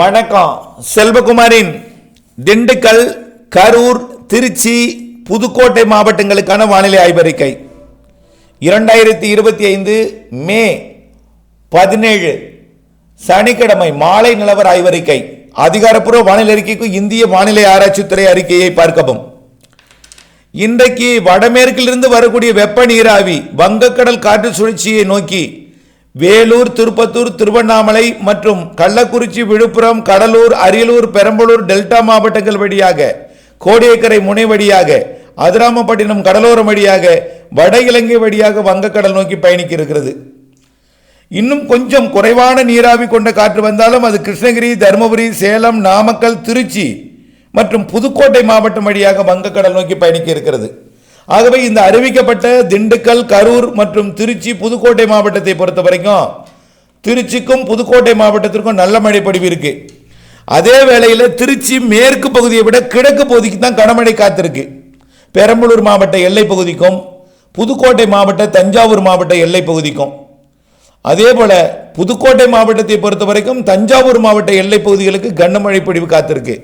வணக்கம். செல்வகுமாரின் திண்டுக்கல் கரூர் திருச்சி புதுக்கோட்டை மாவட்டங்களுக்கான வானிலை ஆய்வறிக்கை. இரண்டாயிரத்தி இருபத்தி ஐந்து மே பதினேழு சனிக்கிழமை மாலை நிலவர ஆய்வறிக்கை. அதிகாரப்பூர்வ வானிலை அறிக்கைக்கு இந்திய வானிலை ஆராய்ச்சித்துறை அறிக்கையை பார்க்கவும். இன்றைக்கு வடமேற்கிலிருந்து வரக்கூடிய வெப்ப நீராவி வங்கக்கடல் காற்று சுழற்சியை நோக்கி வேலூர் திருப்பத்தூர் திருவண்ணாமலை மற்றும் கள்ளக்குறிச்சி விழுப்புரம் கடலூர் அரியலூர் பெரம்பலூர் டெல்டா மாவட்டங்கள் வழியாக கோடியக்கரை முனை வழியாக அதிராமப்பட்டினம் கடலோரம் வழியாக வட இலங்கை வழியாக வங்கக்கடல் நோக்கி பயணிக்க இருக்கிறது இன்னும் கொஞ்சம் குறைவான நீராவி கொண்ட காற்று வந்தாலும் அது கிருஷ்ணகிரி தருமபுரி சேலம் நாமக்கல் திருச்சி மற்றும் புதுக்கோட்டை மாவட்டம் வழியாக வங்கக்கடல் நோக்கி பயணிக்க இருக்கிறது. ஆகவே இந்த அறிவிக்கப்பட்ட திண்டுக்கல் கரூர் மற்றும் திருச்சி புதுக்கோட்டை மாவட்டத்தை பொறுத்த வரைக்கும் திருச்சிக்கும் புதுக்கோட்டை மாவட்டத்திற்கும் நல்ல மழை இருக்கு. அதே வேளையில் திருச்சி மேற்கு பகுதியை விட கிழக்கு பகுதிக்கு தான் கனமழை காத்திருக்கு. பெரம்பலூர் மாவட்ட எல்லை பகுதிக்கும் புதுக்கோட்டை மாவட்ட தஞ்சாவூர் மாவட்ட எல்லை பகுதிக்கும். அதே போல புதுக்கோட்டை மாவட்டத்தை பொறுத்த வரைக்கும் தஞ்சாவூர் மாவட்ட எல்லை பகுதிகளுக்கு கனமழை பொழிவு காத்திருக்கு.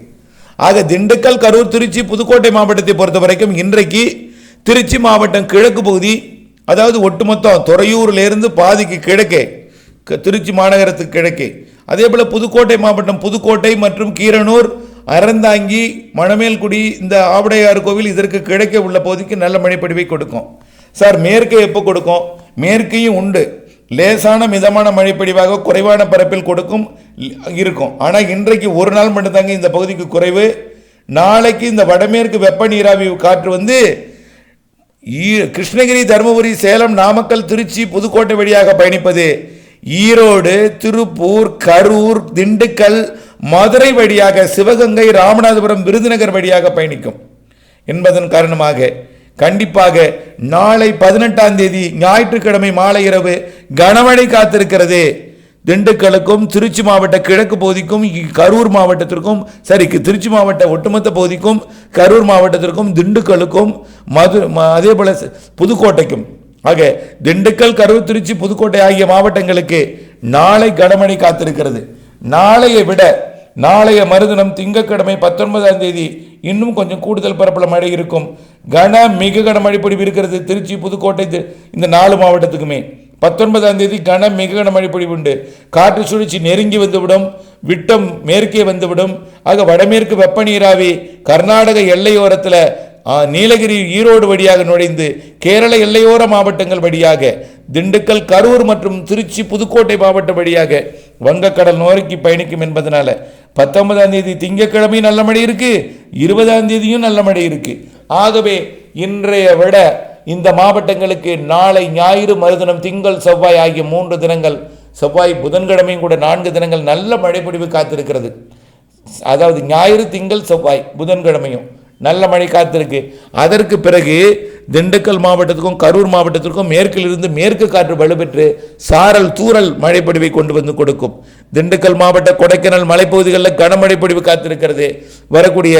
ஆக திண்டுக்கல் கரூர் திருச்சி புதுக்கோட்டை மாவட்டத்தை பொறுத்த வரைக்கும் இன்றைக்கு திருச்சி மாவட்டம் கிழக்கு பகுதி அதாவது ஒட்டுமொத்தம் துறையூர்லேருந்து பாதிக்கு கிழக்கே க- திருச்சி மாநகரத்துக்கு கிழக்கே. அதே போல் புதுக்கோட்டை மாவட்டம் புதுக்கோட்டை மற்றும் கீரனூர் அறந்தாங்கி மணமேல்குடி இந்த ஆவுடையார் கோவில் இதற்கு கிழக்கே உள்ள பகுதிக்கு நல்ல மழைப்பொழிவை கொடுக்கும். சார் மேற்கே எப்போ கொடுக்கும்? மேற்கையும் உண்டு. லேசான மிதமான மழைப்படிவாக குறைவான பரப்பில் கொடுக்கும் இருக்கும். ஆனால் இன்றைக்கு ஒரு நாள் மட்டும்தாங்க இந்த பகுதிக்கு குறைவு. நாளைக்கு இந்த வடமேற்கு வெப்ப நீராவி காற்று வந்து கிருஷ்ணகிரி தருமபுரி சேலம் நாமக்கல் திருச்சி புதுக்கோட்டை வழியாக பயணிப்பது ஈரோடு திருப்பூர் கரூர் திண்டுக்கல் மதுரை வழியாக சிவகங்கை ராமநாதபுரம் விருதுநகர் வழியாக பயணிக்கும். என்பதன் காரணமாக கண்டிப்பாக நாளை பதினெட்டாம் தேதி ஞாயிற்றுக்கிழமை மாலை இரவு கனமழை காத்திருக்கிறது. திண்டுக்கலுக்கும் திருச்சி மாவட்ட கிழக்கு பகுதிக்கும் கரூர் மாவட்டத்திற்கும் சரி திருச்சி மாவட்ட ஒட்டுமொத்த பகுதிக்கும் கரூர் மாவட்டத்திற்கும் திண்டுக்கலுக்கும் மது அதே போல் புதுக்கோட்டைக்கும். ஆக திண்டுக்கல் கரூர் திருச்சி புதுக்கோட்டை ஆகிய மாவட்டங்களுக்கு நாளை கனமழை காத்திருக்கிறது. நாளையை விட நாளைய மறுதினம் திங்கட்கிழமை பத்தொன்பதாம் தேதி இன்னும் கொஞ்சம் கூடுதல் பரப்பளவு மழை இருக்கும். கன மிக கனமழை பொழிவு இருக்கிறது திருச்சி புதுக்கோட்டை இந்த நாலு மாவட்டத்துக்குமே. பத்தொன்பதாம் தேதி கன மிக கன மழை பொழிவுண்டு காற்று சுழற்சி நெருங்கி வந்துவிடும். விட்டம் மேற்கே வந்துவிடும். ஆக வடமேற்கு வெப்ப நீராவி கர்நாடக எல்லையோரத்தில் நீலகிரி ஈரோடு வழியாக நுழைந்து கேரள எல்லையோர மாவட்டங்கள் வழியாக திண்டுக்கல் கரூர் மற்றும் திருச்சி புதுக்கோட்டை மாவட்டம் வழியாக வங்கக்கடல் நோக்கி பயணிக்கும் என்பதனால பத்தொன்பதாம் தேதி திங்கட்கிழமை நல்ல மழை இருக்கு. இருபதாம் தேதியும் நல்ல மழை இருக்கு. ஆகவே இன்றைய விட இந்த மாவட்டங்களுக்கு நாளை ஞாயிறு மறுதினம் திங்கள் செவ்வாய் ஆகிய மூன்று தினங்கள் செவ்வாய் புதன்கிழமையும் கூட நான்கு தினங்கள் நல்ல மழைப்பொடிவு காத்திருக்கிறது. அதாவது ஞாயிறு திங்கள் செவ்வாய் புதன்கிழமையும் நல்ல மழை காத்திருக்கு. அதற்கு பிறகு திண்டுக்கல் மாவட்டத்துக்கும் கரூர் மாவட்டத்திற்கும் மேற்கிலிருந்து மேற்கு காற்று வலுப்பெற்று சாரல் தூரல் மழைப்பொழிவை கொண்டு வந்து கொடுக்கும். திண்டுக்கல் மாவட்ட கொடைக்கானல் மலைப்பகுதிகளில் கனமழை பொழிவு காத்திருக்கிறது. வரக்கூடிய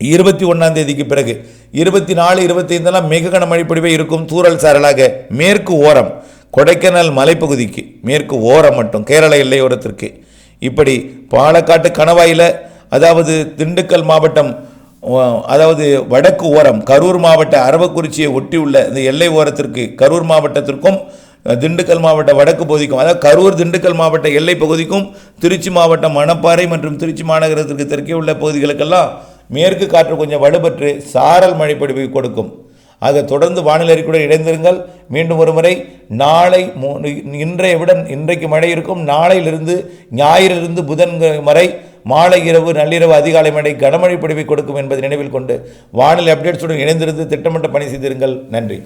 இருபத்தி ஒன்றாம் தேதிக்கு பிறகு இருபத்தி நாலு இருபத்தைந்தெல்லாம் மிக கனமழை இருக்கும் தூரல் சாரலாக மேற்கு ஓரம் கொடைக்கானல் மலைப்பகுதிக்கு மேற்கு ஓரம் மட்டும் கேரள எல்லையோரத்திற்கு. இப்படி பாலக்காட்டு கணவாயில் அதாவது திண்டுக்கல் மாவட்டம் அதாவது வடக்கு ஓரம் கரூர் மாவட்ட அரவக்குறிச்சியை ஒட்டியுள்ள இந்த எல்லை ஓரத்திற்கு கரூர் மாவட்டத்திற்கும் திண்டுக்கல் மாவட்ட வடக்கு பகுதிக்கும் அதாவது கரூர் திண்டுக்கல் மாவட்ட எல்லை பகுதிக்கும் திருச்சி மாவட்டம் மணப்பாறை மற்றும் திருச்சி மாநகரத்திற்கு தெற்கே உள்ள பகுதிகளுக்கெல்லாம் மேற்கு காற்று கொஞ்சம் வலுப்பெற்று சாரல் மழை பொழிவை கொடுக்கும். ஆக தொடர்ந்து வானிலை அறிக்கையுடன் இணைந்திருங்கள். மீண்டும் ஒரு முறை நாளை இன்றைய விட இன்றைக்கு மழை இருக்கும். நாளையிலிருந்து ஞாயிறிலிருந்து புதன் வரை மாலை இரவு நள்ளிரவு அதிகாலை மழை கனமழை பிடிவை கொடுக்கும் என்பதை நினைவில் கொண்டு வானிலை அப்டேட்ஸுடன் இணைந்திருந்து திட்டமிட்ட பணி செய்திருங்கள். நன்றி.